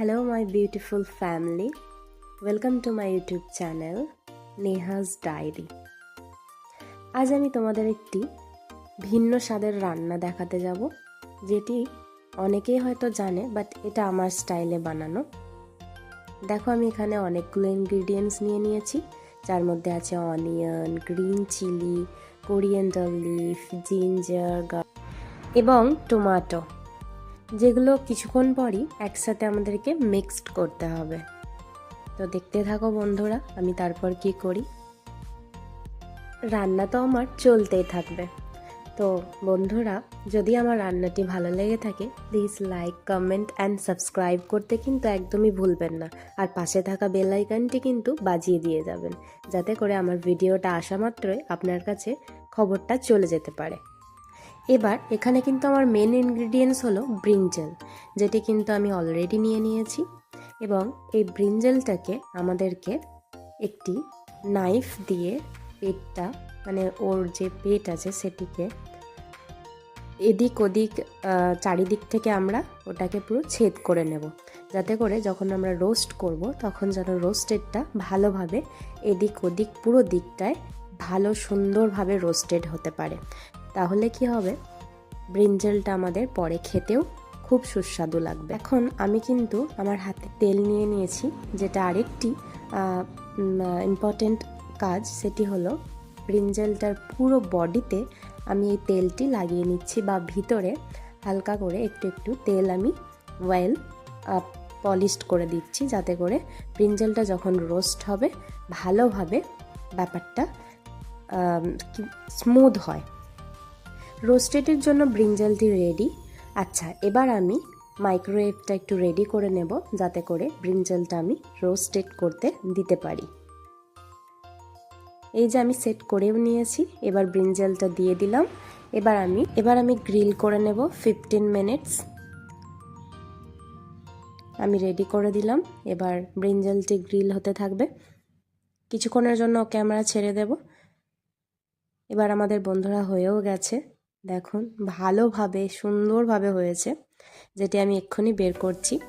Hello, my beautiful family. Welcome to my YouTube channel, Nehaj diary আজ আমি তোমাদের একটি ভিন্ন স্বাদের রান্না দেখাতে যাব যেটি অনেকেই হয়তো জানে বাট এটা আমার স্টাইলে বানানো। দেখো আমি এখানে অনেকগুলো ইনগ্রিডিয়েন্টস নিয়ে নিয়েছি। যার মধ্যে আছে onion green chilli coriander leaf ginger এবং টমেটো যেগুলো কিছুক্ষণ পরই একসাথে আমাদেরকে মিক্সড করতে হবে। তো দেখতে থাকো বন্ধুরা, আমি তারপর কি করি? রান্না তো আমার চলতেই থাকবে। তো বন্ধুরা, যদি আমার রান্নাটি ভালো লেগে থাকে please like comment and subscribe করতে কিন্তু একদমই ভুলবেন না। আর পাশে থাকা বেল আইকনটি কিন্তু বাজিয়ে দিয়ে যাবেন, যাতে করে আমার ভিডিওটা আসা মাত্রই আপনার কাছে খবরটা চলে যেতে পারে। এবার এখানে কিন্তু আমার মেন ইনগ্রিডিয়েন্টস হলো ব্রিঞ্জেল যেটি কিন্তু আমি অলরেডি নিয়ে নিয়েছি। এবং এই ব্রিঞ্জেলটাকে আমাদেরকে একটি নাইফ দিয়ে পেটটা মানে ওর যে পেট আছে সেটিকে এদিক ওদিক চারিদিক থেকে আমরা ওটাকে পুরো ছেদ করে নেব। যাতে করে যখন আমরা রোস্ট করব, তখন যেন রোস্টেডটা ভালোভাবে এদিক ওদিক পুরো দিকটায় ভালো সুন্দরভাবে রোস্টেড হতে পারে। তাহলে কি হবে? ব্রিঞ্জেলটা আমাদের পরে খেতেও খুব সুস্বাদু লাগবে। এখন আমি কিন্তু আমার হাতে তেল নিয়ে নিয়েছি, যেটা আরেকটি ইম্পর্টেন্ট কাজ, সেটি হলো ব্রিঞ্জেলটার পুরো বডিতে আমি এই তেলটি লাগিয়ে নিচ্ছি বা ভিতরে হালকা করে একটু একটু তেল আমি ওয়েল পলিশড করে দিচ্ছি, যাতে করে ব্রিঞ্জেলটা যখন রোস্ট হবে, ভালোভাবে ব্যাপারটা স্মুথ হয়। রোস্টেডের জন্য ব্রিঞ্জালটি রেডি। আচ্ছা এবার আমি মাইক্রোওয়েভটা একটু রেডি করে নেব যাতে করে ব্রিঞ্জালটা আমি রোস্টেড করতে দিতে পারি। এই যে আমি সেট করেও নিয়েছি, এবার ব্রিঞ্জালটা দিয়ে দিলাম। এবার আমি এবার আমি গ্রিল করে নেব ফিফটিন মিনিটস। আমি রেডি করে দিলাম। এবার ব্রিঞ্জালটি গ্রিল হতে থাকবে। কিছুক্ষণের জন্য ক্যামেরা ছেড়ে দেব। এবার আমাদের বন্ধুরা হয়েও গেছে। দেখুন, ভালোভাবে, সুন্দরভাবে হয়েছে। যেটি আমি এক্ষুনি বের করছি।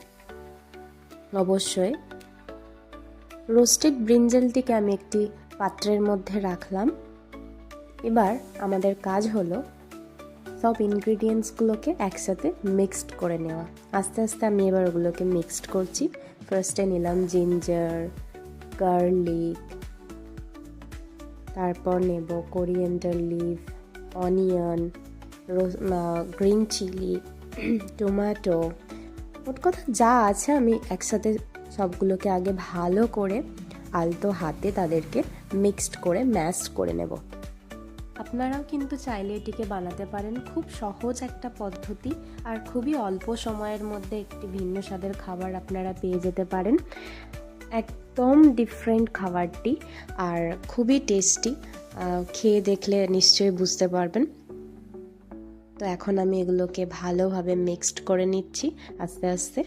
অবশ্যই রোস্টেড ব্রিঞ্জেলটিকে আমি একটি পাত্রের মধ্যে রাখলাম। এবার আমাদের কাজ হলো সব ইনগ্রিডিয়েন্টসগুলোকে একসাথে মিক্সড করে নেওয়া। আস্তে আস্তে আমি এবার ওগুলোকে মিক্সড করছি। ফার্স্টে নিলাম জিঞ্জার, গার্লিক, তারপর নেব coriander leaf onion green chilli tomato ওর কথা যা আছে আমি একসাথে সবগুলোকে আগে ভালো করে আলতো হাতে তাদেরকে মিক্সড করে ম্যাশ করে নেব। আপনারাও কিন্তু চাইলে এটিকে বানাতে পারেন। খুব সহজ একটা পদ্ধতি আর খুবই অল্প সময়ের মধ্যে একটি ভিন্ন স্বাদের খাবার আপনারা পেয়ে যেতে পারেন। একদম ডিফারেন্ট খাবারটি আর খুবই টেস্টি খেয়ে দেখলে নিশ্চয়ই বুঝতে পারবেন। তো এখন আমি এগুলোকে ভালোভাবে মিক্সড করে নিচ্ছি আস্তে আস্তে।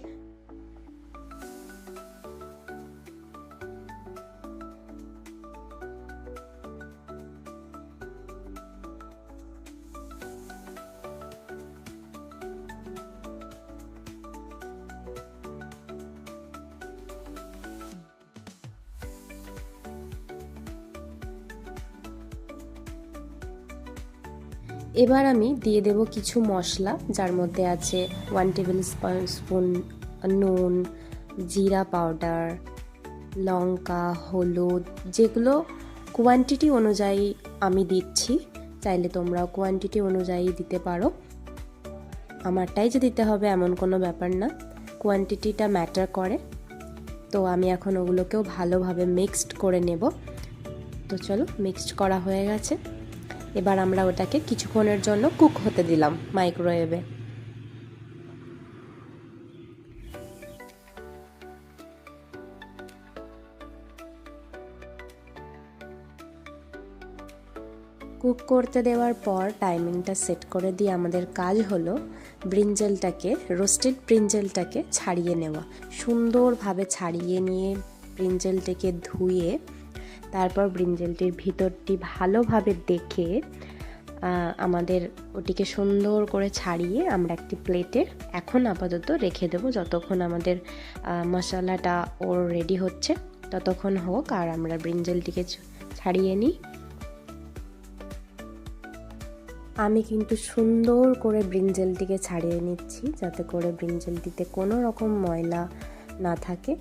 এবার আমি দিয়ে দেব কিছু মশলা, যার মধ্যে আছে ওয়ান টেবিল স্পুন নুন, জিরা পাউডার লঙ্কা, হলুদ, যেগুলো কোয়ান্টিটি অনুযায়ী আমি দিচ্ছি। চাইলে তোমরাও কোয়ান্টিটি অনুযায়ী দিতে পারো। আমারটাই যে দিতে হবে এমন কোনো ব্যাপার না। কোয়ান্টিটিটা ম্যাটার করে। তো আমি এখন ওগুলোকেও ভালোভাবে মিক্সড করে নেব। তো চলো মিক্সড করা হয়ে গেছে। এবার আমরা ওটাকে কিছুক্ষণের জন্য কুক হতে দিলাম মাইক্রোওয়েভে। কুক করতে দেওয়ার পর টাইমিংটা সেট করে দিয়ে আমাদের কাজ হলো ব্রিঞ্জেলটাকে, রোস্টেড ব্রিঞ্জেলটাকে ছাড়িয়ে নেওয়া। সুন্দরভাবে ছাড়িয়ে নিয়ে ব্রিঞ্জেলটাকে ধুয়ে তারপর ব্রিঞ্জেলটির ভিতরটি ভালোভাবে দেখে আমাদের ওটিকে সুন্দর করে ছাড়িয়ে আমরা একটি প্লেটে এখন আপাতত রেখে দেবো। যতক্ষণ আমাদের মশলাটা ওর রেডি হচ্ছে, ততক্ষণ হোক আর আমরা ব্রিঞ্জেলটিকে ছাড়িয়ে নিই। আমি কিন্তু সুন্দর করে ব্রিঞ্জেলটিকে ছাড়িয়ে নিচ্ছি, যাতে করে ব্রিঞ্জেলটিতে কোনো রকম ময়লা না থাকে।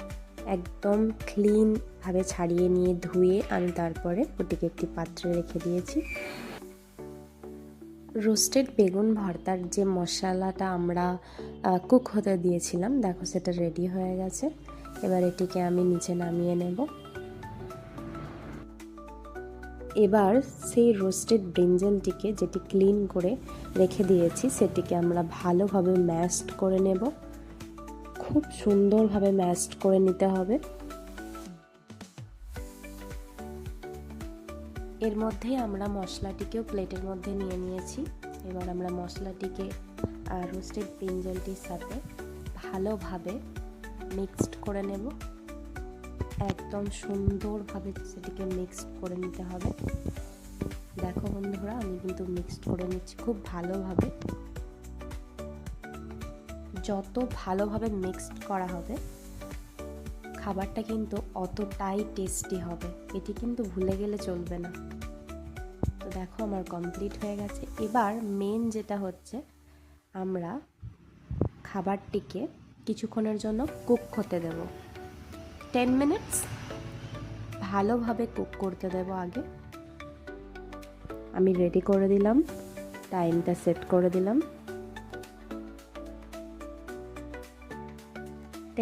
একদম ক্লিনভাবে ছাড়িয়ে নিয়ে ধুয়ে আমি তারপরে ওটিকে একটি পাত্রে রেখে দিয়েছি। রোস্টেড বেগুন ভর্তার যে মশলাটা আমরা কুক হতে দিয়েছিলাম, দেখো সেটা রেডি হয়ে গেছে। এবার এটিকে আমি নিচে নামিয়ে নেব। এবার সেই রোস্টেড ব্রিঞ্জেলটিকে যেটি ক্লিন করে রেখে দিয়েছি, সেটিকে আমরা ভালোভাবে ম্যাশড করে নেব। খুব সুন্দরভাবে ম্যাশড করে নিতে হবে। এর মধ্যে আমরা মশলাটিকেও প্লেটের মধ্যে নিয়ে নিয়েছি। এবার আমরা মশলাটিকে রোস্টেড ব্রিঞ্জলটির সাথে ভালোভাবে মিক্সড করে নেব। একদম সুন্দরভাবে সেটিকে মিক্সড করে নিতে হবে। দেখো বন্ধুরা, আমি কিন্তু মিক্সড করে নিচ্ছি খুব ভালোভাবে। যত ভালোভাবে মিক্সড করা হবে, খাবারটা কিন্তু অতটাই টেস্টি হবে। এটি কিন্তু ভুলে গেলে চলবে না। তো দেখো আমার কমপ্লিট হয়ে গেছে। এবার মেন যেটা হচ্ছে, আমরা খাবারটিকে কিছুক্ষণের জন্য কুক হতে দেব। টেন মিনিটস ভালোভাবে কুক করতে দেব আগে। আমি রেডি করে দিলাম। টাইমটা সেট করে দিলাম।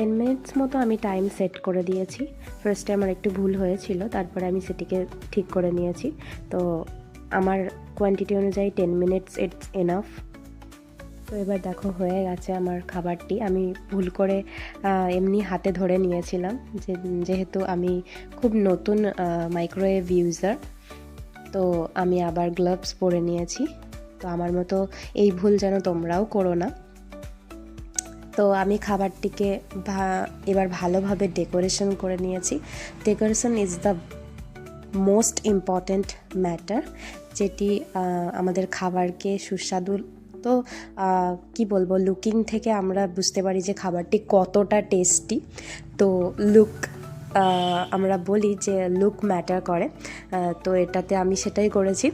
টেন মিনিটস মতো আমি টাইম সেট করে দিয়েছি। ফার্স্টে আমার একটু ভুল হয়েছিল, তারপরে আমি সেটিকে ঠিক করে নিয়েছি। তো আমার কোয়ান্টিটি অনুযায়ী টেন মিনিটস ইটস এনাফ তো এবার দেখো, হয়ে গেছে আমার খাবারটি। আমি ভুল করে এমনি হাতে ধরে নিয়েছিলাম। যে, যেহেতু আমি খুব নতুন মাইক্রোওয়েভ ইউজার তো আমি আবার গ্লাভস পরে নিয়েছি। তো আমার মতো এই ভুল যেন তোমরাও করো না। তো আমি খাবারটিকে এবার ভালোভাবে ডেকোরেশন করে নিয়েছি। Decoration is the most important matter, যেটি আমাদের খাবারকে সুস্বাদু, তো কি বলব, লুকিং থেকে আমরা বুঝতে পারি যে খাবারটি কতটা টেস্টি। তো, লুক আমরা বলি যে লুক ম্যাটার করে তো এটাতে আমি সেটাই করেছি।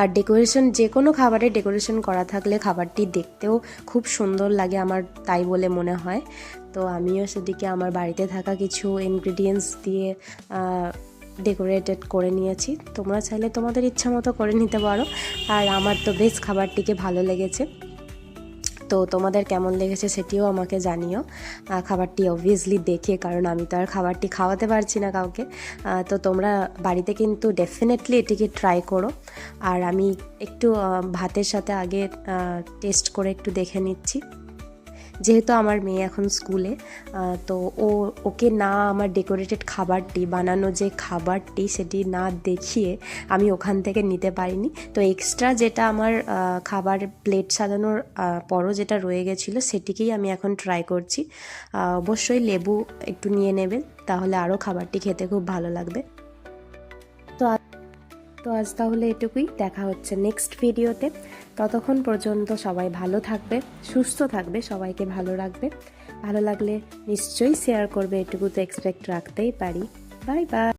আর ডেকোরেশন যে কোনো খাবারে ডেকোরেশন করা থাকলে খাবারটি দেখতেও খুব সুন্দর লাগে আমার তাই বলে মনে হয়। তো আমিও সেটিকে আমার বাড়িতে থাকা কিছু ইনগ্রিডিয়েন্টস দিয়ে ডেকোরেটেড করে নিয়েছি। তোমরা চাইলে তোমাদের ইচ্ছা মতো করে নিতে পারো। আর আমার তো বেশ খাবারটিকে ভালো লেগেছে। তো তোমাদের কেমন লেগেছে সেটিও আমাকে জানিও। খাবারটি অবভিয়াসলি দেখে, কারণ আমি তো আর খাবারটি খাওয়াতে পারছি না কাউকে। তো তোমরা বাড়িতে কিন্তু ডেফিনেটলি এটিকে ট্রাই করো। আর আমি একটু ভাতের সাথে আগে টেস্ট করে একটু দেখে নিচ্ছি। যেহেতু আমার মেয়ে এখন স্কুলে তো ও, ওকে না আমার ডেকোরেটেড খাবারটি, বানানো যে খাবারটি সেটি না দেখিয়ে আমি ওখান থেকে নিতে পারিনি। তো এক্সট্রা যেটা আমার খাবার প্লেট সাজানোর পরও যেটা রয়ে গেছিল সেটিকেই আমি এখন ট্রাই করছি। অবশ্যই লেবু একটু নিয়ে নেবেন, তাহলে আরও খাবারটি খেতে খুব ভালো লাগবে। তো তো আজ তাহলে এটুকুই, দেখা হচ্ছে নেক্সট ভিডিওতে ততক্ষণ পর্যন্ত সবাই ভালো থাকবে, সুস্থ থাকবে, সবাইকে ভালো রাখবে। ভালো লাগলে নিশ্চয়ই শেয়ার করবে, এটুকু তো এক্সপেক্ট রাখতেই পারি। Bye bye